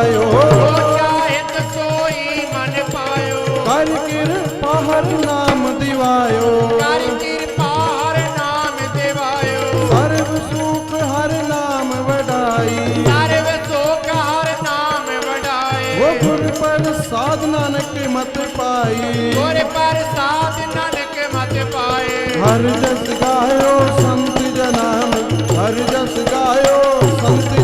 ਪਾਇਓ। ਚਾਹਿਤ ਸੋਈ ਮਨ ਪਾਇਓ। ਕਰ ਕਿਰਪਾ ਹਰ ਨਾਮ ਦਿਵਾਇਓ। ਕਰ ਕਿਰਪਾ ਹਰ ਨਾਮ ਦਿਵਾਇਓ। ਸਰਬ ਸੁਖ ਹਰ ਨਾਮ ਵਡਾਈ। ਸਰਬ ਸੁਖ ਹਰ ਨਾਮ ਉਹ ਗੁਰ ਪ੍ਰਸਾਦ ਨਾਨਕ ਮਤ ਪਾਈ। ਗੁਰ ਪ੍ਰਸਾਦ ਨਾਨਕ ਮਤ ਪਾਏ। ਹਰ ਜਸ ਗਾਇਓ ਸੰਤ ਜਨਾ ਹਰ ਜਸ ਗਾਇਓ ਸੰਤ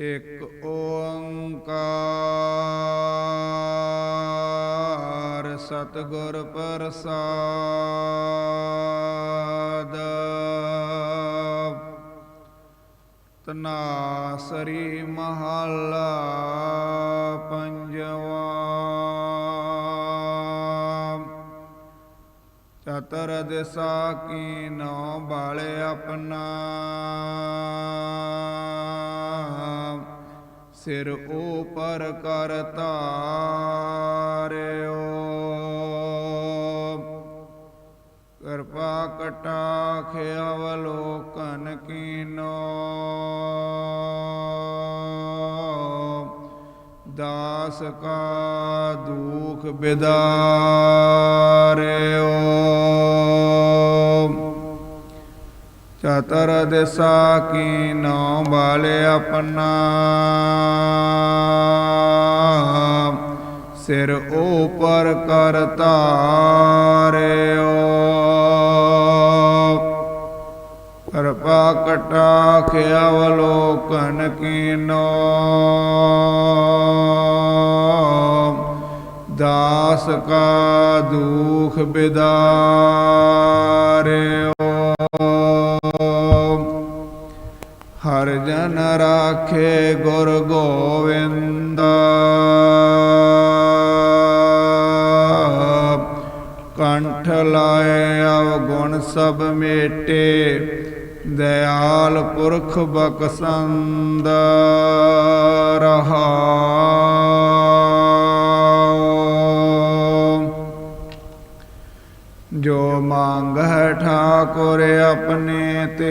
ਇੱਕ ਓੰਕਾਰ ਸਤਿਗੁਰ ਪ੍ਰਸਾਦ। ਤਨਾਸਰੀ ਮਹੱਲਾ ਪੰਜਵਾ। ਚਤਰ ਦਿਸਾ ਕੀ ਨੋ ਬਾਲੇ ਆਪਣਾ। ਸਿਰ ਉਪਰ ਕਰ ਧਾਰਿਓ ਕਿਰਪਾ ਕਟਾਖ ਅਵਲੋਕਨ ਕੀਨੋ। ਦਾਸ ਕਾ ਦੁਖ ਬਿਦਾਰਿਓ। ਚਤਰ ਦਿਸਾ ਕੀਨੋ ਬਾਲੇ ਆਪਣਾ। ਸਿਰ ਉਪਰ ਕਰ ਧਾਰਿਓ। ਕਿਰਪਾ ਕਟਾਖ ਅਵਲੋਕਨ ਕੀਨੋ। ਦਾਸ ਕਾ ਦੁਖ ਬਿਦਾਰਿਓ। ਜਨ ਰਾਖੇ ਗੁਰ ਗੋਵਿੰਦ। ਕੰਠ ਲਾਏ ਅਵਗੁਣ ਸਭ ਮੇਟੇ ਦਇਆਲ ਪੁਰਖ ਬਖਸੰਦ ਰਹਾਉ ਜੋ ਮੰਗਹਿ ਠਾਕੁਰ ਆਪਣੇ ਤੇ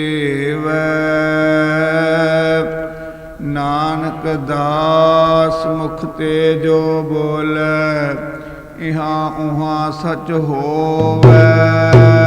ਨਾਨਕ ਦਾਸ ਮੁਖ ਤੇ ਜੋ ਬੋਲੇ ਇਹਾਂ ਉਹਾਂ ਸਚ ਹੋਵੇ।